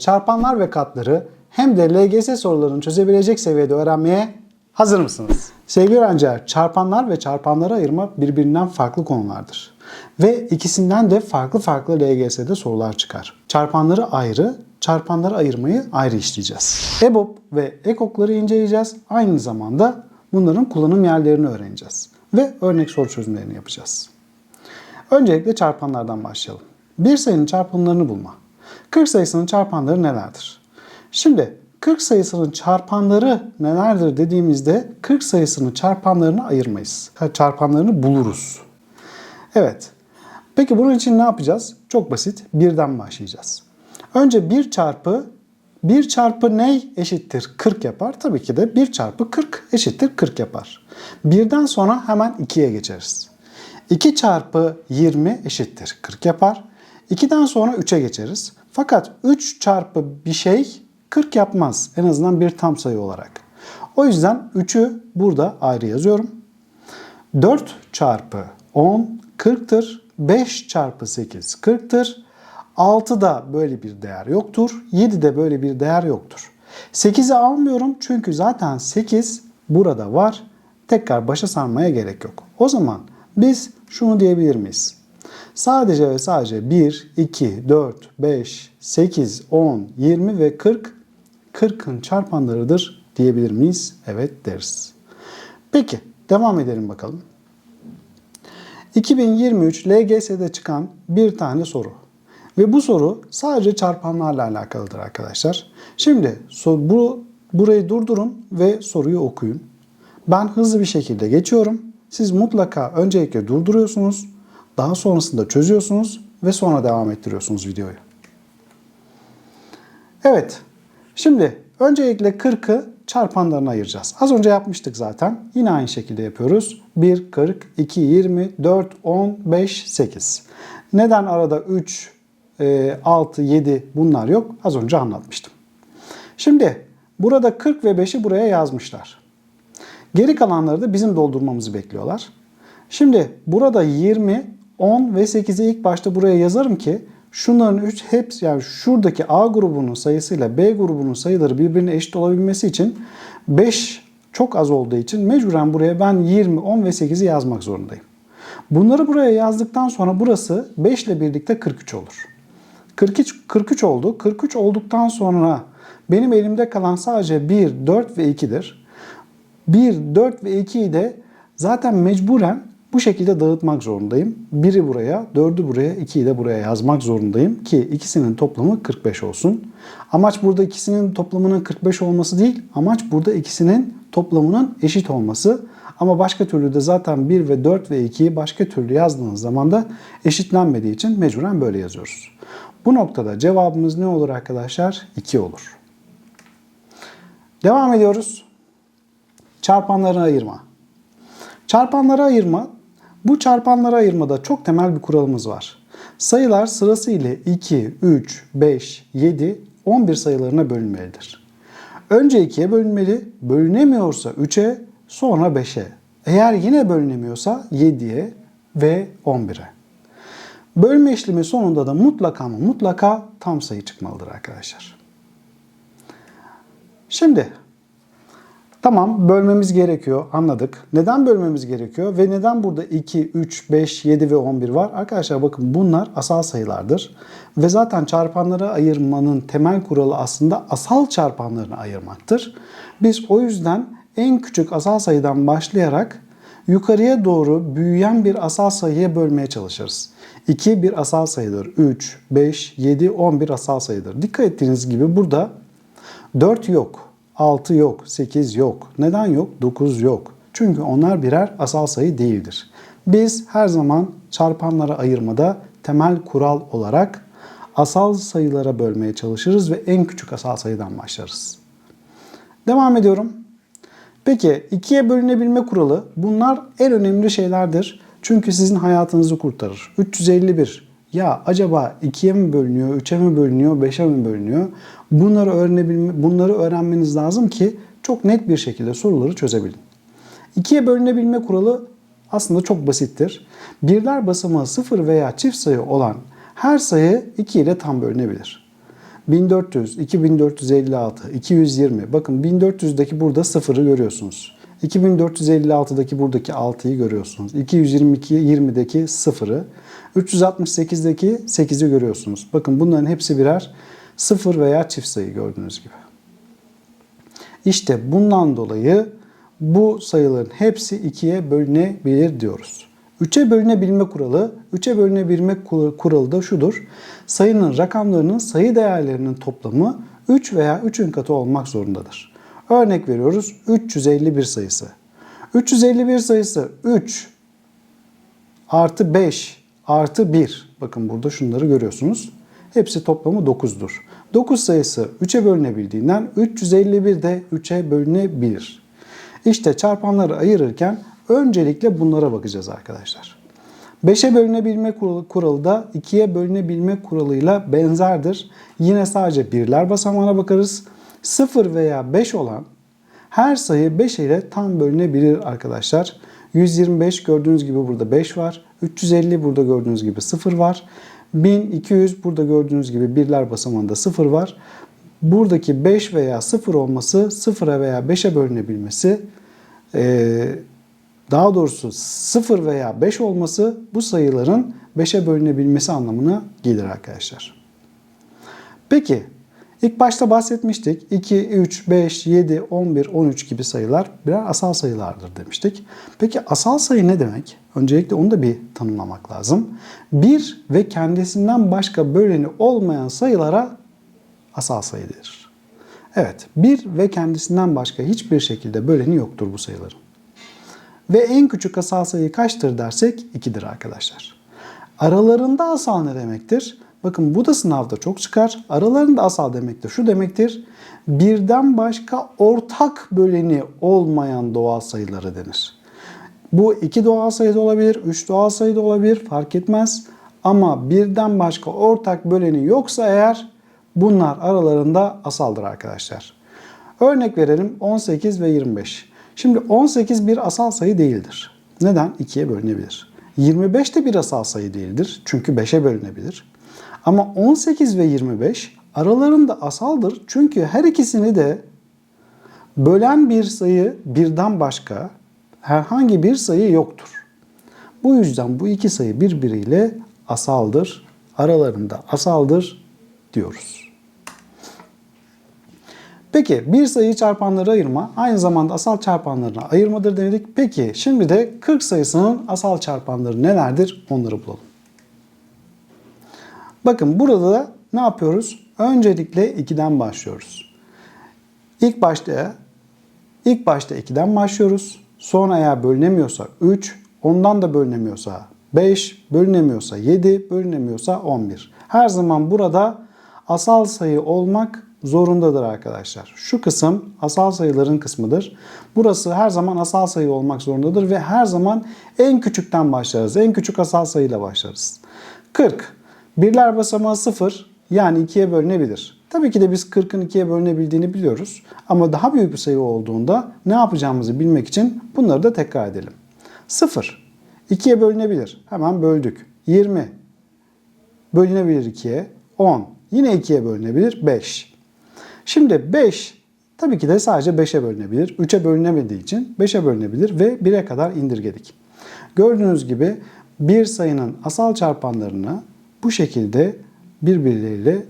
çarpanlar ve katları hem de LGS sorularını çözebilecek seviyede öğrenmeye hazır mısınız? Sevgili öğrenciler, çarpanlar ve çarpanları ayırma birbirinden farklı konulardır. Ve ikisinden de farklı farklı LGS'de sorular çıkar. Çarpanları ayrı, çarpanları ayırmayı ayrı işleyeceğiz. EBOB ve EKOK'ları inceleyeceğiz. Aynı zamanda bunların kullanım yerlerini öğreneceğiz. Ve örnek soru çözümlerini yapacağız. Öncelikle çarpanlardan başlayalım. Bir sayının çarpanlarını bulma. 40 sayısının çarpanları nelerdir? Şimdi 40 sayısının çarpanları nelerdir dediğimizde 40 sayısının çarpanlarını ayırmayız. Çarpanlarını buluruz. Evet. Peki bunun için ne yapacağız? Çok basit. Birden başlayacağız. Önce 1 çarpı 1 çarpı ne eşittir 40 yapar? Tabii ki de 1 çarpı 40 eşittir 40 yapar. Birden sonra hemen 2'ye geçeriz. 2 çarpı 20 eşittir 40 yapar. 2'den sonra 3'e geçeriz. Fakat 3 çarpı bir şey 40 yapmaz. En azından bir tam sayı olarak. O yüzden 3'ü burada ayrı yazıyorum. 4 çarpı 10 40'tır. 5 çarpı 8 40'tır. 6'da böyle bir değer yoktur. 7'de böyle bir değer yoktur. 8'i almıyorum çünkü zaten 8 burada var. Tekrar başa sarmaya gerek yok. O zaman biz şunu diyebilir miyiz? Sadece ve sadece 1, 2, 4, 5, 8, 10, 20 ve 40 40'ın çarpanlarıdır diyebilir miyiz? Evet deriz. Peki devam edelim bakalım. 2023 LGS'de çıkan bir tane soru. Ve bu soru sadece çarpanlarla alakalıdır arkadaşlar. Şimdi bu burayı durdurun ve soruyu okuyun. Ben hızlı bir şekilde geçiyorum. Siz mutlaka öncelikle durduruyorsunuz. Daha sonrasında çözüyorsunuz ve sonra devam ettiriyorsunuz videoyu. Evet. Şimdi öncelikle 40'ı çarpanlarına ayıracağız. Az önce yapmıştık zaten. Yine aynı şekilde yapıyoruz. 1, 40, 2, 20, 4, 10, 5, 8. Neden arada 3, 6, 7 bunlar yok? Az önce anlatmıştım. Şimdi burada 40 ve 5'i buraya yazmışlar. Geri kalanları da bizim doldurmamızı bekliyorlar. Şimdi burada 20, 10 ve 8'i ilk başta buraya yazarım ki şunların üç hepsi yani şuradaki A grubunun sayısıyla B grubunun sayıları birbirine eşit olabilmesi için 5 çok az olduğu için mecburen buraya ben 20, 10 ve 8'i yazmak zorundayım. Bunları buraya yazdıktan sonra burası 5 ile birlikte 43 olur. 43, 43 oldu. 43 olduktan sonra benim elimde kalan sadece 1, 4 ve 2'dir. 1, 4 ve 2'yi de zaten mecburen bu şekilde dağıtmak zorundayım. Biri buraya, 4'ü buraya, 2'yi de buraya yazmak zorundayım ki ikisinin toplamı 45 olsun. Amaç burada ikisinin toplamının 45 olması değil, amaç burada ikisinin toplamının eşit olması. Ama başka türlü de zaten 1 ve 4 ve 2'yi başka türlü yazdığınız zaman da eşitlenmediği için mecburen böyle yazıyoruz. Bu noktada cevabımız ne olur arkadaşlar? 2 olur. Devam ediyoruz. Çarpanları ayırma. Çarpanları ayırma. Bu çarpanları ayırmada çok temel bir kuralımız var. Sayılar sırasıyla 2, 3, 5, 7, 11 sayılarına bölünmelidir. Önce 2'ye bölünmeli, bölünemiyorsa 3'e, sonra 5'e. Eğer yine bölünemiyorsa 7'ye ve 11'e. Bölme işlemi sonunda da mutlaka ama mutlaka tam sayı çıkmalıdır arkadaşlar. Şimdi Tamam bölmemiz gerekiyor anladık. Neden bölmemiz gerekiyor ve neden burada 2, 3, 5, 7 ve 11 var? Arkadaşlar bakın bunlar asal sayılardır. Ve zaten çarpanları ayırmanın temel kuralı aslında asal çarpanlarını ayırmaktır. Biz o yüzden en küçük asal sayıdan başlayarak yukarıya doğru büyüyen bir asal sayıya bölmeye çalışırız. 2 bir asal sayıdır. 3, 5, 7, 11 asal sayıdır. Dikkat ettiğiniz gibi burada 4 yok. 6 yok, 8 yok. Neden yok? 9 yok. Çünkü onlar birer asal sayı değildir. Biz her zaman çarpanlara ayırmada temel kural olarak asal sayılara bölmeye çalışırız ve en küçük asal sayıdan başlarız. Devam ediyorum. Peki ikiye bölünebilme kuralı bunlar en önemli şeylerdir. Çünkü sizin hayatınızı kurtarır. 351 ya acaba 2'ye mi bölünüyor, 3'e mi bölünüyor, 5'e mi bölünüyor? Bunları öğrenebilme, bunları öğrenmeniz lazım ki çok net bir şekilde soruları çözebilin. 2'ye bölünebilme kuralı aslında çok basittir. Birler basamağı 0 veya çift sayı olan her sayı 2 ile tam bölünebilir. 1400, 2456, 220. Bakın 1400'deki burada sıfırı görüyorsunuz. 2456'daki buradaki 6'yı görüyorsunuz. 222 20'deki sıfırı. 368'deki 8'i görüyorsunuz. Bakın bunların hepsi birer sıfır veya çift sayı gördüğünüz gibi. İşte bundan dolayı bu sayıların hepsi ikiye bölünebilir diyoruz. 3'e bölünebilme kuralı, 3'e bölünebilme kur- kuralı da şudur. Sayının rakamlarının sayı değerlerinin toplamı 3 veya 3'ün katı olmak zorundadır. Örnek veriyoruz 351 sayısı. 351 sayısı 3 artı 5 artı 1. Bakın burada şunları görüyorsunuz. Hepsi toplamı 9'dur. 9 sayısı 3'e bölünebildiğinden 351 de 3'e bölünebilir. İşte çarpanları ayırırken öncelikle bunlara bakacağız arkadaşlar. 5'e bölünebilme kuralı, da 2'ye bölünebilme kuralıyla benzerdir. Yine sadece birler basamağına bakarız. 0 veya 5 olan her sayı 5 ile tam bölünebilir arkadaşlar. 125 gördüğünüz gibi burada 5 var. 350 burada gördüğünüz gibi 0 var. 1200 burada gördüğünüz gibi birler basamağında 0 var. Buradaki 5 veya 0 olması 0'a veya 5'e bölünebilmesi eee, daha doğrusu 0 veya 5 olması bu sayıların 5'e bölünebilmesi anlamına gelir arkadaşlar. Peki ilk başta bahsetmiştik. 2, 3, 5, 7, 11, 13 gibi sayılar birer asal sayılardır demiştik. Peki asal sayı ne demek? Öncelikle onu da bir tanımlamak lazım. Bir ve kendisinden başka böleni olmayan sayılara asal sayı denir. Evet, bir ve kendisinden başka hiçbir şekilde böleni yoktur bu sayıların. Ve en küçük asal sayı kaçtır dersek 2'dir arkadaşlar. Aralarında asal ne demektir? Bakın bu da sınavda çok çıkar. Aralarında asal demek de şu demektir. Birden başka ortak böleni olmayan doğal sayıları denir. Bu iki doğal sayı da olabilir, üç doğal sayı da olabilir fark etmez. Ama birden başka ortak böleni yoksa eğer bunlar aralarında asaldır arkadaşlar. Örnek verelim 18 ve 25. Şimdi 18 bir asal sayı değildir. Neden? 2'ye bölünebilir. 25 de bir asal sayı değildir. Çünkü 5'e bölünebilir. Ama 18 ve 25 aralarında asaldır. Çünkü her ikisini de bölen bir sayı birden başka herhangi bir sayı yoktur. Bu yüzden bu iki sayı birbiriyle asaldır. Aralarında asaldır diyoruz. Peki bir sayıyı çarpanlara ayırma aynı zamanda asal çarpanlarına ayırmadır dedik. Peki şimdi de 40 sayısının asal çarpanları nelerdir onları bulalım. Bakın burada da ne yapıyoruz? Öncelikle 2'den başlıyoruz. İlk başta ilk başta 2'den başlıyoruz. Sonra eğer bölünemiyorsa 3, ondan da bölünemiyorsa 5, bölünemiyorsa 7, bölünemiyorsa 11. Her zaman burada asal sayı olmak zorundadır arkadaşlar. Şu kısım asal sayıların kısmıdır. Burası her zaman asal sayı olmak zorundadır ve her zaman en küçükten başlarız. En küçük asal sayıyla başlarız. 40. Birler basamağı 0 yani 2'ye bölünebilir. Tabii ki de biz 40'ın 2'ye bölünebildiğini biliyoruz. Ama daha büyük bir sayı olduğunda ne yapacağımızı bilmek için bunları da tekrar edelim. 0. 2'ye bölünebilir. Hemen böldük. 20. Bölünebilir 2'ye. 10. Yine 2'ye bölünebilir. 5. Şimdi 5 tabii ki de sadece 5'e bölünebilir. 3'e bölünemediği için 5'e bölünebilir ve 1'e kadar indirgedik. Gördüğünüz gibi bir sayının asal çarpanlarını bu şekilde birbirleriyle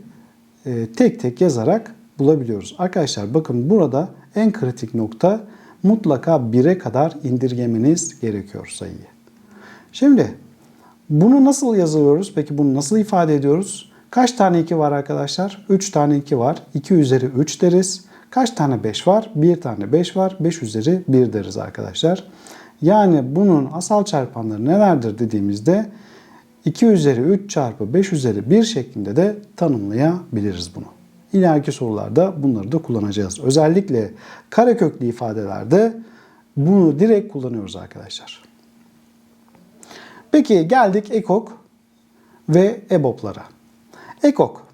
e, tek tek yazarak bulabiliyoruz. Arkadaşlar bakın burada en kritik nokta mutlaka 1'e kadar indirgemeniz gerekiyor sayıyı. Şimdi bunu nasıl yazıyoruz? Peki bunu nasıl ifade ediyoruz? Kaç tane 2 var arkadaşlar? 3 tane 2 var. 2 üzeri 3 deriz. Kaç tane 5 var? 1 tane 5 var. 5 üzeri 1 deriz arkadaşlar. Yani bunun asal çarpanları nelerdir dediğimizde 2 üzeri 3 çarpı 5 üzeri 1 şeklinde de tanımlayabiliriz bunu. İleriki sorularda bunları da kullanacağız. Özellikle kareköklü ifadelerde bunu direkt kullanıyoruz arkadaşlar. Peki geldik ekok ve EBOB'lara. Ekok,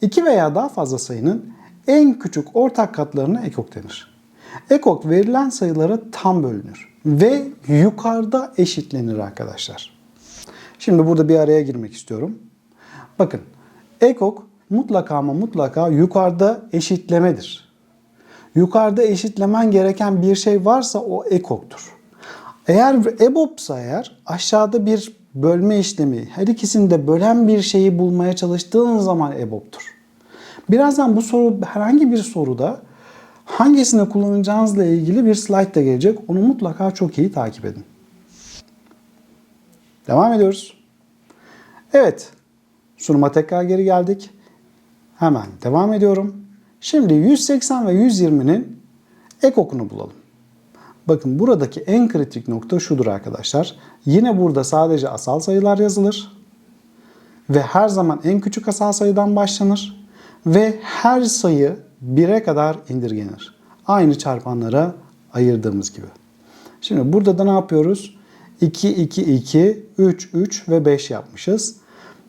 iki veya daha fazla sayının en küçük ortak katlarına ekok denir. Ekok verilen sayılara tam bölünür ve yukarıda eşitlenir arkadaşlar. Şimdi burada bir araya girmek istiyorum. Bakın ekok mutlaka ama mutlaka yukarıda eşitlemedir. Yukarıda eşitlemen gereken bir şey varsa o ekoktur. Eğer EBOB'sa eğer aşağıda bir bölme işlemi her ikisini de bölen bir şeyi bulmaya çalıştığın zaman EBOB'tur. Birazdan bu soru herhangi bir soruda hangisini kullanacağınızla ilgili bir slide de gelecek. Onu mutlaka çok iyi takip edin. Devam ediyoruz. Evet. Sunuma tekrar geri geldik. Hemen devam ediyorum. Şimdi 180 ve 120'nin ekokunu bulalım. Bakın buradaki en kritik nokta şudur arkadaşlar. Yine burada sadece asal sayılar yazılır. Ve her zaman en küçük asal sayıdan başlanır. Ve her sayı 1'e kadar indirgenir. Aynı çarpanlara ayırdığımız gibi. Şimdi burada da ne yapıyoruz? 2, 2, 2, 3, 3 ve 5 yapmışız.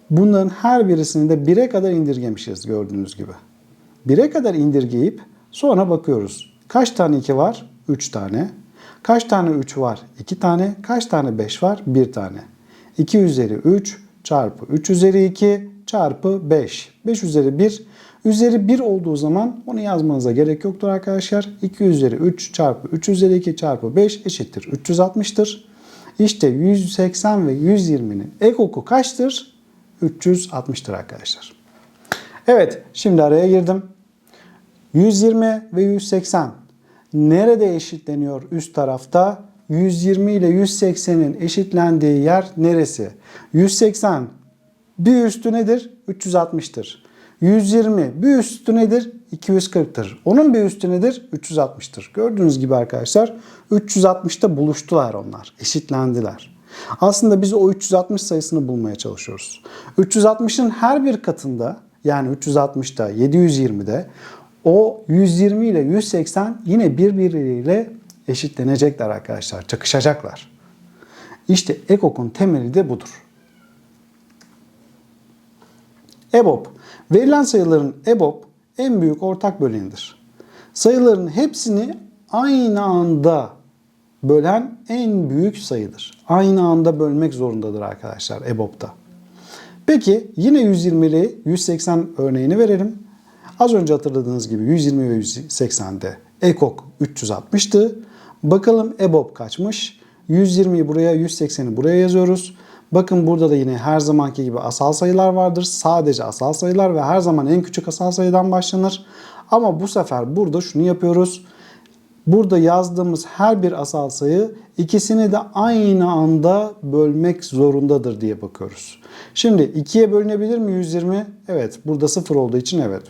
Bunların her birisini de 1'e kadar indirgemişiz gördüğünüz gibi. 1'e kadar indirgeyip sonra bakıyoruz. Kaç tane 2 var? 3 tane. Kaç tane 3 var? 2 tane. Kaç tane 5 var? 1 tane. 2 üzeri 3 çarpı 3 üzeri 2 çarpı 5. 5 üzeri 1. Üzeri 1 olduğu zaman onu yazmanıza gerek yoktur arkadaşlar. 2 üzeri 3 çarpı 3 üzeri 2 çarpı 5 eşittir 360'tır. İşte 180 ve 120'nin ekoku kaçtır? 360'tır arkadaşlar. Evet şimdi araya girdim. 120 ve 180 nerede eşitleniyor üst tarafta? 120 ile 180'in eşitlendiği yer neresi? 180 bir üstü nedir? 360'tır. 120 bir üstü nedir? 240'tır. Onun bir üstü nedir? 360'tır. Gördüğünüz gibi arkadaşlar 360'ta buluştular onlar. Eşitlendiler. Aslında biz o 360 sayısını bulmaya çalışıyoruz. 360'ın her bir katında yani 360'da 720'de o 120 ile 180 yine birbirleriyle eşitlenecekler arkadaşlar. Çakışacaklar. İşte ekokun temeli de budur. EBOB. Verilen sayıların EBOB en büyük ortak bölenidir. Sayıların hepsini aynı anda bölen en büyük sayıdır. Aynı anda bölmek zorundadır arkadaşlar EBOB'da. Peki yine 120'li 180 örneğini verelim. Az önce hatırladığınız gibi 120 ve 180'de ekok 360'tı. Bakalım EBOB kaçmış? 120'yi buraya 180'i buraya yazıyoruz. Bakın burada da yine her zamanki gibi asal sayılar vardır. Sadece asal sayılar ve her zaman en küçük asal sayıdan başlanır. Ama bu sefer burada şunu yapıyoruz. Burada yazdığımız her bir asal sayı ikisini de aynı anda bölmek zorundadır diye bakıyoruz. Şimdi 2'ye bölünebilir mi 120? Evet. Burada 0 olduğu için evet.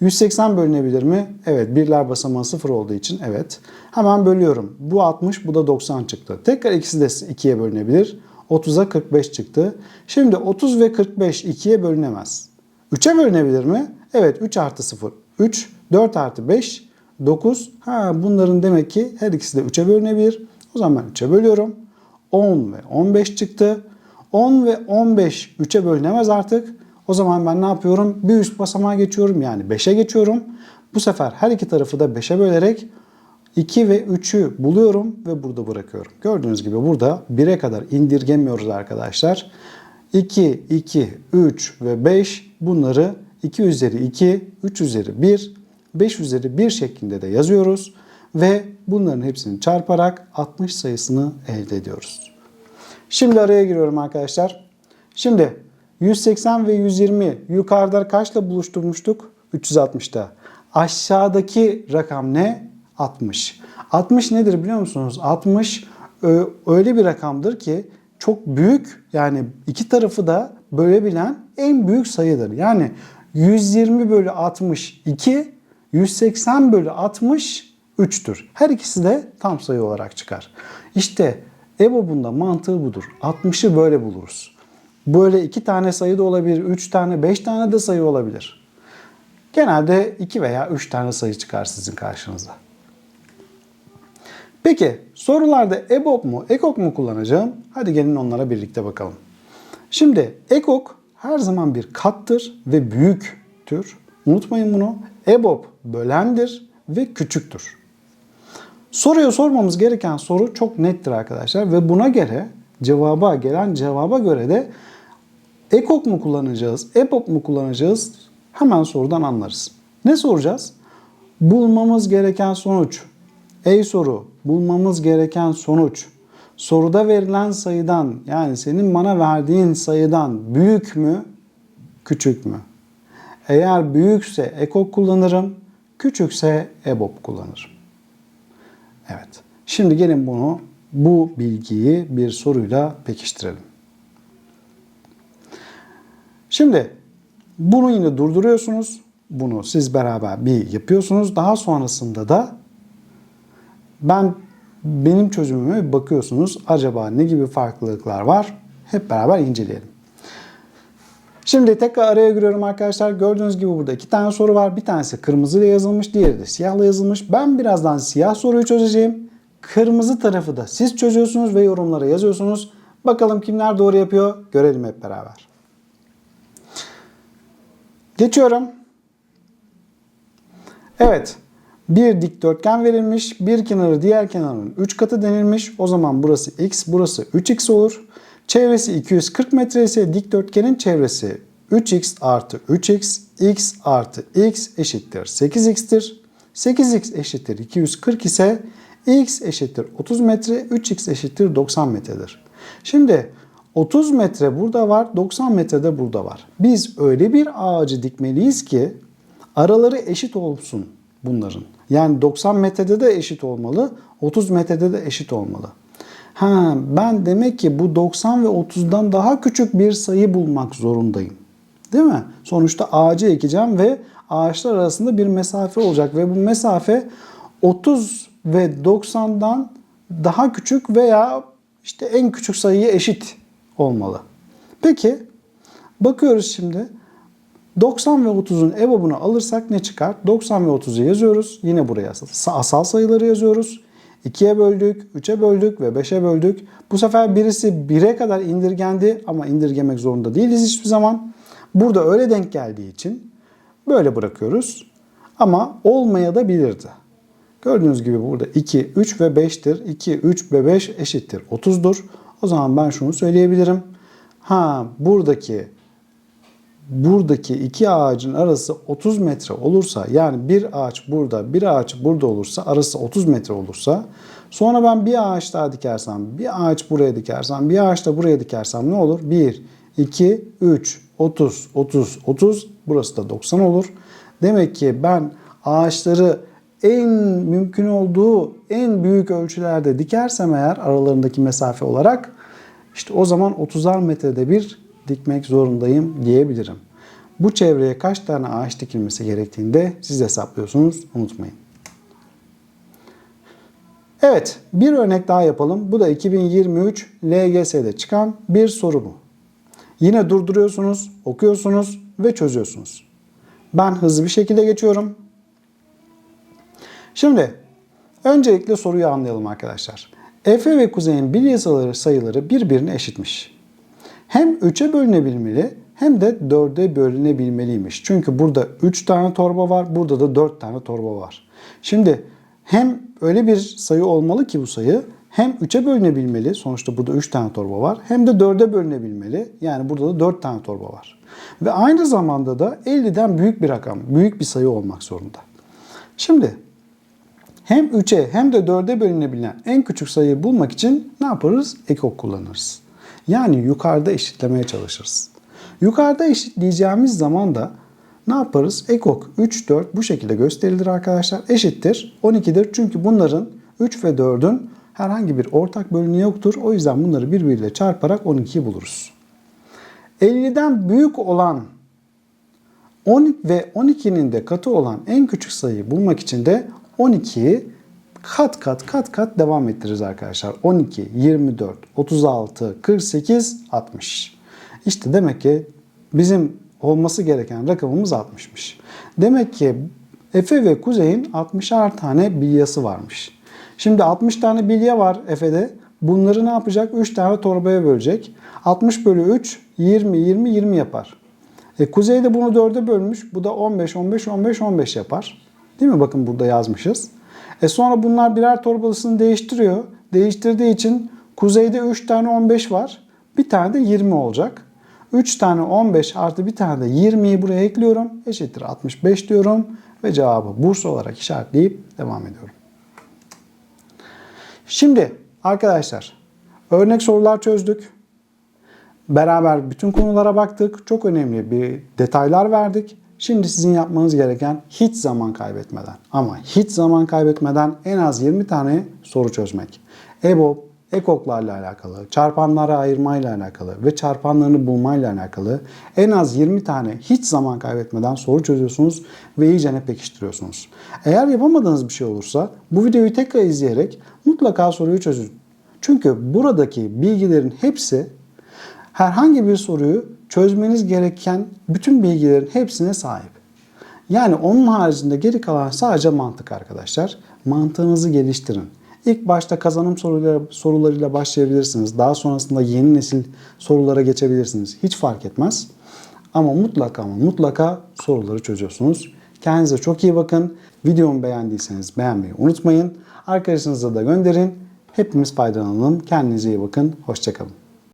180 bölünebilir mi? Evet. Birler basamağı 0 olduğu için evet. Hemen bölüyorum. Bu 60, bu da 90 çıktı. Tekrar ikisi de 2'ye bölünebilir. 30'a 45 çıktı. Şimdi 30 ve 45 2'ye bölünemez. 3'e bölünebilir mi? Evet 3 artı 0 3, 4 artı 5 9. Ha bunların demek ki her ikisi de 3'e bölünebilir. O zaman ben 3'e bölüyorum. 10 ve 15 çıktı. 10 ve 15 3'e bölünemez artık. O zaman ben ne yapıyorum? Bir üst basamağa geçiyorum yani 5'e geçiyorum. Bu sefer her iki tarafı da 5'e bölerek 2 ve 3'ü buluyorum ve burada bırakıyorum. Gördüğünüz gibi burada 1'e kadar indirgemiyoruz arkadaşlar. 2, 2, 3 ve 5 bunları 2 üzeri 2, 3 üzeri 1, 5 üzeri 1 şeklinde de yazıyoruz. Ve bunların hepsini çarparak 60 sayısını elde ediyoruz. Şimdi araya giriyorum arkadaşlar. Şimdi 180 ve 120 yukarıda kaçla buluşturmuştuk? 360'ta. Aşağıdaki rakam ne? 60. 60 nedir biliyor musunuz? 60 öyle bir rakamdır ki çok büyük yani iki tarafı da bölebilen en büyük sayıdır. Yani 120 bölü 62, 180 bölü 60 3'tür. Her ikisi de tam sayı olarak çıkar. İşte EBOB'un da mantığı budur. 60'ı böyle buluruz. Böyle iki tane sayı da olabilir, üç tane, beş tane de sayı olabilir. Genelde iki veya üç tane sayı çıkar sizin karşınıza. Peki sorularda EBOB mu, EKOK mu kullanacağım? Hadi gelin onlara birlikte bakalım. Şimdi EKOK her zaman bir kattır ve büyüktür. Unutmayın bunu. EBOB bölendir ve küçüktür. Soruya sormamız gereken soru çok nettir arkadaşlar ve buna göre cevaba gelen cevaba göre de EKOK mu kullanacağız, EBOB mu kullanacağız Hemen sorudan anlarız. Ne soracağız? Bulmamız gereken sonuç. Ey soru, bulmamız gereken sonuç. Soruda verilen sayıdan yani senin bana verdiğin sayıdan büyük mü, küçük mü? Eğer büyükse ekok kullanırım, küçükse EBOB kullanırım. Evet. Şimdi gelin bunu bu bilgiyi bir soruyla pekiştirelim. Şimdi bunu yine durduruyorsunuz. Bunu siz beraber bir yapıyorsunuz. Daha sonrasında da ben benim çözümüme bakıyorsunuz. Acaba ne gibi farklılıklar var? Hep beraber inceleyelim. Şimdi tekrar araya giriyorum arkadaşlar. Gördüğünüz gibi burada iki tane soru var. Bir tanesi kırmızıyla yazılmış, diğeri de siyahla yazılmış. Ben birazdan siyah soruyu çözeceğim. Kırmızı tarafı da siz çözüyorsunuz ve yorumlara yazıyorsunuz. Bakalım kimler doğru yapıyor görelim hep beraber. Geçiyorum. Evet. Bir dikdörtgen verilmiş. Bir kenarı diğer kenarın 3 katı denilmiş. O zaman burası x, burası 3x olur. Çevresi 240 metre ise dikdörtgenin çevresi 3x artı 3x, x artı x eşittir 8x'tir. 8x eşittir 240 ise x eşittir 30 metre, 3x eşittir 90 metredir. Şimdi 30 metre burada var, 90 metre de burada var. Biz öyle bir ağacı dikmeliyiz ki araları eşit olsun bunların. Yani 90 metrede de eşit olmalı, 30 metrede de eşit olmalı. Ha, ben demek ki bu 90 ve 30'dan daha küçük bir sayı bulmak zorundayım. Değil mi? Sonuçta ağacı ekeceğim ve ağaçlar arasında bir mesafe olacak ve bu mesafe 30 ve 90'dan daha küçük veya işte en küçük sayıya eşit olmalı. Peki bakıyoruz şimdi. 90 ve 30'un EBOB'unu alırsak ne çıkar? 90 ve 30'u yazıyoruz. Yine buraya asal sayıları yazıyoruz. 2'ye böldük, 3'e böldük ve 5'e böldük. Bu sefer birisi 1'e kadar indirgendi ama indirgemek zorunda değiliz hiçbir zaman. Burada öyle denk geldiği için böyle bırakıyoruz. Ama olmaya da bilirdi. Gördüğünüz gibi burada 2, 3 ve 5'tir. 2, 3 ve 5 eşittir 30'dur. O zaman ben şunu söyleyebilirim. Ha buradaki buradaki iki ağacın arası 30 metre olursa yani bir ağaç burada bir ağaç burada olursa arası 30 metre olursa sonra ben bir ağaç daha dikersem bir ağaç buraya dikersem bir ağaç da buraya dikersem ne olur? 1, 2, 3, 30, 30, 30 burası da 90 olur. Demek ki ben ağaçları en mümkün olduğu en büyük ölçülerde dikersem eğer aralarındaki mesafe olarak işte o zaman 30'ar metrede bir dikmek zorundayım diyebilirim. Bu çevreye kaç tane ağaç dikilmesi gerektiğini de siz hesaplıyorsunuz unutmayın. Evet bir örnek daha yapalım. Bu da 2023 LGS'de çıkan bir soru bu. Yine durduruyorsunuz, okuyorsunuz ve çözüyorsunuz. Ben hızlı bir şekilde geçiyorum. Şimdi öncelikle soruyu anlayalım arkadaşlar. Efe ve Kuzey'in bilyesaları sayıları birbirine eşitmiş. Hem 3'e bölünebilmeli hem de 4'e bölünebilmeliymiş. Çünkü burada 3 tane torba var, burada da 4 tane torba var. Şimdi hem öyle bir sayı olmalı ki bu sayı hem 3'e bölünebilmeli, sonuçta burada 3 tane torba var, hem de 4'e bölünebilmeli, yani burada da 4 tane torba var. Ve aynı zamanda da 50'den büyük bir rakam, büyük bir sayı olmak zorunda. Şimdi hem 3'e hem de 4'e bölünebilen en küçük sayıyı bulmak için ne yaparız? Ekok kullanırız. Yani yukarıda eşitlemeye çalışırız. Yukarıda eşitleyeceğimiz zaman da ne yaparız? Ekok 3, 4 bu şekilde gösterilir arkadaşlar. Eşittir 12'dir. Çünkü bunların 3 ve 4'ün herhangi bir ortak bölünü yoktur. O yüzden bunları birbiriyle çarparak 12'yi buluruz. 50'den büyük olan 10 ve 12'nin de katı olan en küçük sayıyı bulmak için de 12'yi kat kat kat kat devam ettiririz arkadaşlar. 12, 24, 36, 48, 60. İşte demek ki bizim olması gereken rakamımız 60'mış. Demek ki Efe ve Kuzey'in 60'ar tane bilyası varmış. Şimdi 60 tane bilye var Efe'de. Bunları ne yapacak? 3 tane torbaya bölecek. 60 bölü 3 20, 20, 20 yapar. E, Kuzey de bunu 4'e bölmüş. Bu da 15, 15, 15, 15 yapar. Değil mi? Bakın burada yazmışız. E sonra bunlar birer torbalısını değiştiriyor. Değiştirdiği için kuzeyde 3 tane 15 var. Bir tane de 20 olacak. 3 tane 15 artı bir tane de 20'yi buraya ekliyorum. Eşittir 65 diyorum ve cevabı Bursa olarak işaretleyip devam ediyorum. Şimdi arkadaşlar örnek sorular çözdük. Beraber bütün konulara baktık. Çok önemli bir detaylar verdik. Şimdi sizin yapmanız gereken hiç zaman kaybetmeden ama hiç zaman kaybetmeden en az 20 tane soru çözmek. EBOB, ekoklarla alakalı, çarpanlara ayırmayla alakalı ve çarpanlarını bulmayla alakalı en az 20 tane hiç zaman kaybetmeden soru çözüyorsunuz ve iyicene pekiştiriyorsunuz. Eğer yapamadığınız bir şey olursa bu videoyu tekrar izleyerek mutlaka soruyu çözün. Çünkü buradaki bilgilerin hepsi herhangi bir soruyu çözmeniz gereken bütün bilgilerin hepsine sahip. Yani onun haricinde geri kalan sadece mantık arkadaşlar. Mantığınızı geliştirin. İlk başta kazanım soruları, sorularıyla başlayabilirsiniz. Daha sonrasında yeni nesil sorulara geçebilirsiniz. Hiç fark etmez. Ama mutlaka ama mutlaka soruları çözüyorsunuz. Kendinize çok iyi bakın. Videomu beğendiyseniz beğenmeyi unutmayın. Arkadaşınıza da gönderin. Hepimiz faydalanalım. Kendinize iyi bakın. Hoşçakalın.